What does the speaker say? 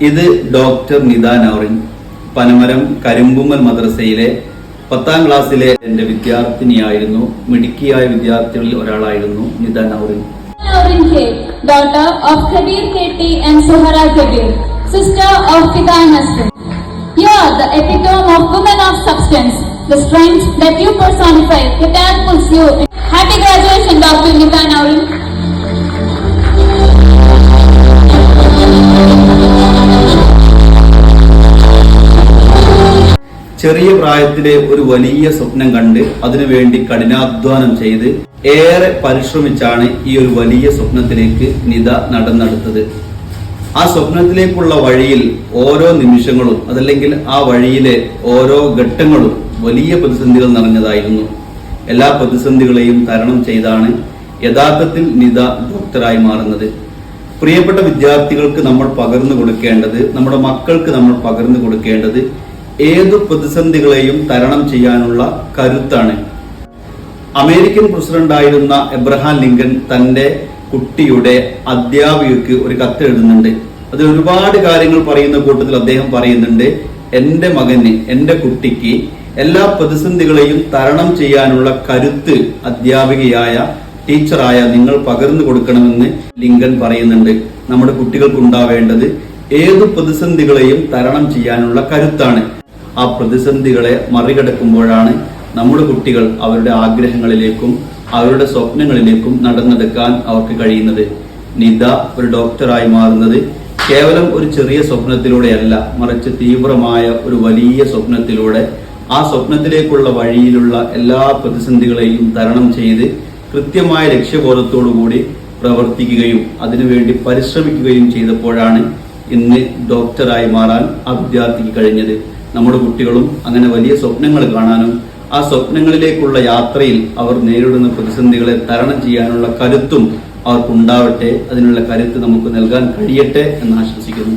ഇത് ഡോക്ടർ നിത നൗറിൻ പനമരം കരിമ്പുമ്മൽ മദ്രസയിലെ പത്താം ക്ലാസ്സിലെ എന്റെ വിദ്യാർത്ഥിനിയായിരുന്നു മിടുക്കിയായ വിദ്യാർത്ഥികളിൽ ഒരാളായിരുന്നു Nitha Naurin. Doctor happy graduation doctor Nitha Naurin ചെറിയ പ്രായത്തിലെ ഒരു വലിയ സ്വപ്നം കണ്ട് അതിനുവേണ്ടി കഠിനാധ്വാനം ചെയ്ത് ഏറെ പരിശ്രമിച്ചാണ് ഈ ഒരു വലിയ സ്വപ്നത്തിലേക്ക് നിത നടന്നെടുത്തത്. ആ സ്വപ്നത്തിലേക്കുള്ള വഴിയിൽ ഓരോ നിമിഷങ്ങളും അതല്ലെങ്കിൽ ആ വഴിയിലെ ഓരോ ഘട്ടങ്ങളും വലിയ പ്രതിസന്ധികൾ നിറഞ്ഞതായിരുന്നു. എല്ലാ പ്രതിസന്ധികളെയും തരണം ചെയ്താണ് യഥാർത്ഥത്തിൽ നിത ഡോക്ടറായി മാറുന്നത്. പ്രിയപ്പെട്ട വിദ്യാർത്ഥികൾക്ക് നമ്മൾ പകർന്നു കൊടുക്കേണ്ടത് നമ്മുടെ മക്കൾക്ക് നമ്മൾ പകർന്നു കൊടുക്കേണ്ടത് ഏതു പ്രതിസന്ധികളെയും തരണം ചെയ്യാനുള്ള കരുത്താണ്. അമേരിക്കൻ പ്രസിഡന്റായിരുന്ന എബ്രഹാം ലിങ്കൻ തന്റെ കുട്ടിയുടെ അധ്യാപികക്ക് ഒരു കത്ത് എഴുതുന്നുണ്ട്. അതിൽ ഒരുപാട് കാര്യങ്ങൾ പറയുന്ന കൂട്ടത്തിൽ അദ്ദേഹം പറയുന്നുണ്ട് എന്റെ മകന് എന്റെ കുട്ടിക്ക് എല്ലാ പ്രതിസന്ധികളെയും തരണം ചെയ്യാനുള്ള കരുത്ത് അധ്യാപികയായ ടീച്ചറായ നിങ്ങൾ പകർന്നു കൊടുക്കണമെന്ന് ലിങ്കൻ പറയുന്നുണ്ട്. നമ്മുടെ കുട്ടികൾക്ക് ഉണ്ടാവേണ്ടത് ഏതു പ്രതിസന്ധികളെയും തരണം ചെയ്യാനുള്ള കരുത്താണ്. ആ പ്രതിസന്ധികളെ മറികടക്കുമ്പോഴാണ് നമ്മുടെ കുട്ടികൾ അവരുടെ ആഗ്രഹങ്ങളിലേക്കും അവരുടെ സ്വപ്നങ്ങളിലേക്കും നടന്നെടുക്കാൻ അവർക്ക് കഴിയുന്നത്. നിത ഒരു ഡോക്ടറായി മാറുന്നത് കേവലം ഒരു ചെറിയ സ്വപ്നത്തിലൂടെയല്ല മറിച്ച് തീവ്രമായ ഒരു വലിയ സ്വപ്നത്തിലൂടെ ആ സ്വപ്നത്തിലേക്കുള്ള വഴിയിലുള്ള എല്ലാ പ്രതിസന്ധികളെയും തരണം ചെയ്ത് കൃത്യമായ ലക്ഷ്യബോധത്തോടുകൂടി പ്രവർത്തിക്കുകയും അതിനുവേണ്ടി പരിശ്രമിക്കുകയും ചെയ്തപ്പോഴാണ് ഇന്ന് ഡോക്ടറായി മാറാൻ ആ വിദ്യാർത്ഥിക്ക് കഴിഞ്ഞത്. നമ്മുടെ കുട്ടികളും അങ്ങനെ വലിയ സ്വപ്നങ്ങൾ കാണാനും ആ സ്വപ്നങ്ങളിലേക്കുള്ള യാത്രയിൽ അവർ നേരിടുന്ന പ്രതിസന്ധികളെ തരണം ചെയ്യാനുള്ള കരുത്തും അവർക്കുണ്ടാവട്ടെ. അതിനുള്ള കരുത്ത് നമുക്ക് നൽകാൻ കഴിയട്ടെ എന്ന് ആശംസിക്കുന്നു.